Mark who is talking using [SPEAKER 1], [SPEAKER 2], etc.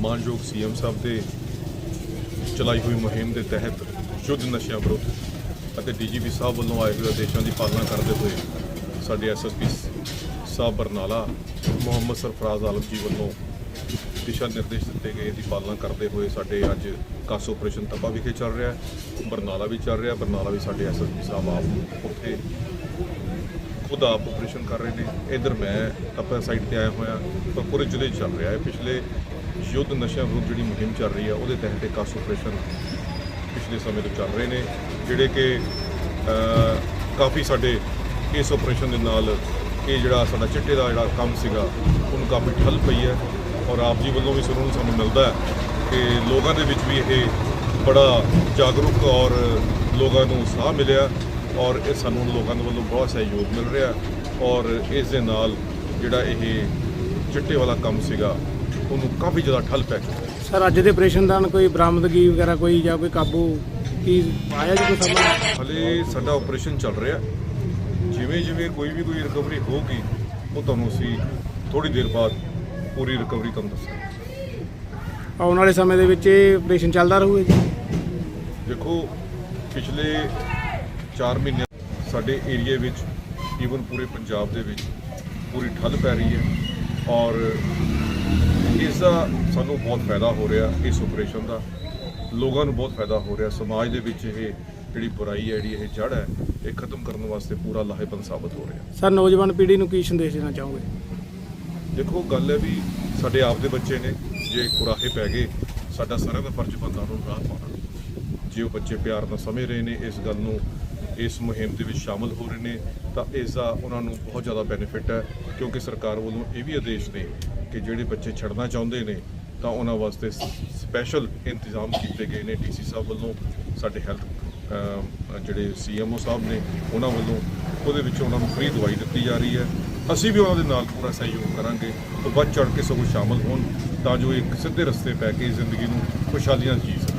[SPEAKER 1] ਮਾਨਯੋਗ ਸੀਐਮ ਸਾਹਿਬ ਦੇ ਚਲਾਈ ਹੋਈ ਮੁਹਿੰਮ ਦੇ ਤਹਿਤ ਸ਼ੁੱਧ ਨਸ਼ਿਆਂ ਵਿਰੁੱਧ ਅਤੇ ਡੀਜੀਪੀ ਸਾਹਿਬ ਵੱਲੋਂ ਆਏ ਹੋਏ ਆਦੇਸ਼ਾਂ ਦੀ ਪਾਲਣਾ ਕਰਦੇ ਹੋਏ ਸਾਡੇ ਐਸਐਸਪੀ ਸਾਹਿਬ ਬਰਨਾਲਾ, ਮੁਹੰਮਦ ਸਰਫਰਾਜ਼ ਆਲਮ ਜੀ ਵੱਲੋਂ ਦਿਸ਼ਾ ਨਿਰਦੇਸ਼ ਦਿੱਤੇ ਗਏ ਦੀ ਪਾਲਣਾ ਕਰਦੇ ਹੋਏ ਸਾਡੇ ਅੱਜ ਕਾਸ ਆਪਰੇਸ਼ਨ ਤੱਪਾ ਵਿਖੇ ਚੱਲ ਰਿਹਾ ਹੈ, ਬਰਨਾਲਾ ਵੀ ਚੱਲ ਰਿਹਾ, ਬਰਨਾਲਾ ਵੀ ਸਾਡੇ ਐਸਐਸਪੀ ਸਾਹਿਬ ਆਪ ਉੱਥੇ ਖੁਦ ਆਪ ਆਪਰੇਸ਼ਨ ਕਰ ਰਹੇ ਨੇ। ਇਧਰ ਮੈਂ ਤਪਾ ਸਾਈਡ ਤੇ ਆਇਆ ਹੋਇਆ ਪਰ ਪੂਰੇ ਜ਼ਿਲ੍ਹੇ 'ਚ ਚੱਲ ਰਿਹਾ ਹੈ। ਪਿਛਲੇ ਯੁੱਧ ਨਸ਼ਿਆਂ ਵਿਰੁੱਧ ਜਿਹੜੀ ਮੁਹਿੰਮ ਚੱਲ ਰਹੀ ਹੈ, ਉਹਦੇ ਤਹਿਤ ਇਹ ਕਾਸ ਆਪਰੇਸ਼ਨ ਪਿਛਲੇ ਸਮੇਂ ਤੋਂ ਚੱਲ ਰਹੇ ਨੇ, ਜਿਹੜੇ ਕਿ ਕਾਫੀ ਸਾਡੇ ਇਸ ਆਪਰੇਸ਼ਨ ਦੇ ਨਾਲ ਇਹ ਜਿਹੜਾ ਸਾਡਾ ਚਿੱਟੇ ਦਾ ਜਿਹੜਾ ਕੰਮ ਸੀਗਾ, ਉਹਨੂੰ ਕਾਫੀ ਠੱਲ ਪਈ ਹੈ ਔਰ ਆਪ ਜੀ ਵੱਲੋਂ ਵੀ ਸੁਣਨ ਸਾਨੂੰ ਮਿਲਦਾ ਹੈ ਕਿ ਲੋਕਾਂ ਦੇ ਵਿੱਚ ਵੀ ਇਹ ਬੜਾ ਜਾਗਰੂਕ ਔਰ ਲੋਕਾਂ ਨੂੰ ਉਤਸ਼ਾਹ ਮਿਲਿਆ ਔਰ ਇਹ ਸਾਨੂੰ ਲੋਕਾਂ ਦੇ ਵੱਲੋਂ ਬਹੁਤ ਸਹਿਯੋਗ ਮਿਲ ਰਿਹਾ ਔਰ ਇਸ ਦੇ ਨਾਲ ਜਿਹੜਾ ਇਹ ਚਿੱਟੇ ਵਾਲਾ ਕੰਮ ਸੀਗਾ ਉਹਨੂੰ ਕਾਫੀ ਜ਼ਿਆਦਾ ਠੱਲ ਪੈ ਚੁੱਕਾ ਹੈ।
[SPEAKER 2] ਸਰ ਅੱਜ ਦੇ ਆਪਰੇਸ਼ਨ ਦੌਰਾਨ ਕੋਈ ਬਰਾਮਦਗੀ ਵਗੈਰਾ ਕੋਈ ਜਾਂ ਕੋਈ ਕਾਬੂ ਕੀ ਆਇਆ ਜੀ ਕੋਈ ਸਾਹਮਣੇ?
[SPEAKER 1] ਹਲੇ ਸਾਡਾ ਆਪਰੇਸ਼ਨ ਚੱਲ ਰਿਹਾ ਜਿਵੇਂ ਜਿਵੇਂ ਕੋਈ ਵੀ ਕੋਈ ਰਿਕਵਰੀ ਹੋਊਗੀ ਉਹ ਤੁਹਾਨੂੰ ਅਸੀਂ ਥੋੜੀ ਦੇਰ ਬਾਅਦ ਪੂਰੀ ਰਿਕਵਰੀ ਤੁਹਾਨੂੰ ਦੱਸਾਂਗੇ।
[SPEAKER 2] ਆਉਣ ਵਾਲੇ ਸਮੇਂ ਦੇ ਵਿੱਚ ਇਹ ਆਪਰੇਸ਼ਨ ਚੱਲਦਾ ਰਹੂਗਾ ਜੀ?
[SPEAKER 1] ਦੇਖੋ ਪਿਛਲੇ 4 ਮਹੀਨੇ ਸਾਡੇ ਏਰੀਏ ਵਿੱਚ ਈਵਨ ਪੂਰੇ ਪੰਜਾਬ ਦੇ ਵਿੱਚ ਪੂਰੀ ਠੱਲ ਪੈ ਰਹੀ ਹੈ ਔਰ ਇਸ ਦਾ ਸਾਨੂੰ ਬਹੁਤ ਫਾਇਦਾ ਹੋ ਰਿਹਾ ਇਸ ਆਪਰੇਸ਼ਨ ਦਾ। ਲੋਕਾਂ ਨੂੰ ਬਹੁਤ ਫਾਇਦਾ ਹੋ ਰਿਹਾ। ਸਮਾਜ ਦੇ ਵਿੱਚ ਇਹ ਜਿਹੜੀ ਬੁਰਾਈ ਹੈ ਜਿਹੜੀ ਇਹ ਜੜ ਹੈ ਇਹ ਖਤਮ ਕਰਨ ਵਾਸਤੇ ਪੂਰਾ ਲਾਹੇਵੰਦ ਸਾਬਤ ਹੋ ਰਿਹਾ।
[SPEAKER 2] ਸਰ ਨੌਜਵਾਨ ਪੀੜ੍ਹੀ ਨੂੰ ਕੀ ਸੰਦੇਸ਼ ਦੇਣਾ ਚਾਹੋਗੇ?
[SPEAKER 1] ਦੇਖੋ ਗੱਲ ਹੈ ਵੀ ਸਾਡੇ ਆਪ ਦੇ ਬੱਚੇ ਨੇ। ਜੇ ਕੁਰਾਹੇ ਪੈ ਗਏ ਸਾਡਾ ਸਾਰਿਆਂ ਦਾ ਫਰਜ਼ ਬਣਦਾ ਉਹਨੂੰ ਰਾਹ ਪਾਉਣਾ। ਜੇ ਉਹ ਬੱਚੇ ਪਿਆਰ ਨਾਲ ਸਮਝ ਰਹੇ ਨੇ ਇਸ ਗੱਲ ਨੂੰ ਇਸ ਮੁਹਿੰਮ ਦੇ ਵਿੱਚ ਸ਼ਾਮਲ ਹੋ ਰਹੇ ਨੇ ਤਾਂ ਇਸ ਦਾ ਉਹਨਾਂ ਨੂੰ ਬਹੁਤ ਜ਼ਿਆਦਾ ਬੈਨੀਫਿਟ ਹੈ ਕਿਉਂਕਿ ਸਰਕਾਰ ਵੱਲੋਂ ਇਹ ਵੀ ਆਦੇਸ਼ ਨੇ ਕਿ ਜਿਹੜੇ ਬੱਚੇ ਛੱਡਣਾ ਚਾਹੁੰਦੇ ਨੇ, ਤਾਂ ਉਹਨਾਂ ਵਾਸਤੇ ਸਪੈਸ਼ਲ ਇੰਤਜ਼ਾਮ ਕੀਤੇ ਗਏ ਨੇ ਡੀਸੀ ਸਾਹਿਬ ਵੱਲੋਂ, ਸਾਡੇ ਹੈਲਥ ਜਿਹੜੇ ਸੀਐਮਓ ਸਾਹਿਬ ਨੇ, ਉਹਨਾਂ ਵੱਲੋਂ, ਉਹਦੇ ਵਿੱਚ ਉਹਨਾਂ ਨੂੰ ਫ੍ਰੀ ਦਵਾਈ ਦਿੱਤੀ ਜਾ ਰਹੀ ਹੈ। ਅਸੀਂ ਵੀ ਉਹਨਾਂ ਦੇ ਨਾਲ ਪੂਰਾ ਸਹਿਯੋਗ ਕਰਾਂਗੇ, ਉਹ ਵੱਧ ਚੜ ਕੇ ਸਗੋਂ ਸ਼ਾਮਲ ਹੋਣ, ਤਾਂ ਜੋ ਇੱਕ ਸਿੱਧੇ ਰਸਤੇ ਪੈ ਕੇ ਜ਼ਿੰਦਗੀ ਨੂੰ ਖੁਸ਼ਹਾਲੀਆਂ ਨਾਲ ਜੀ ਸਕਣ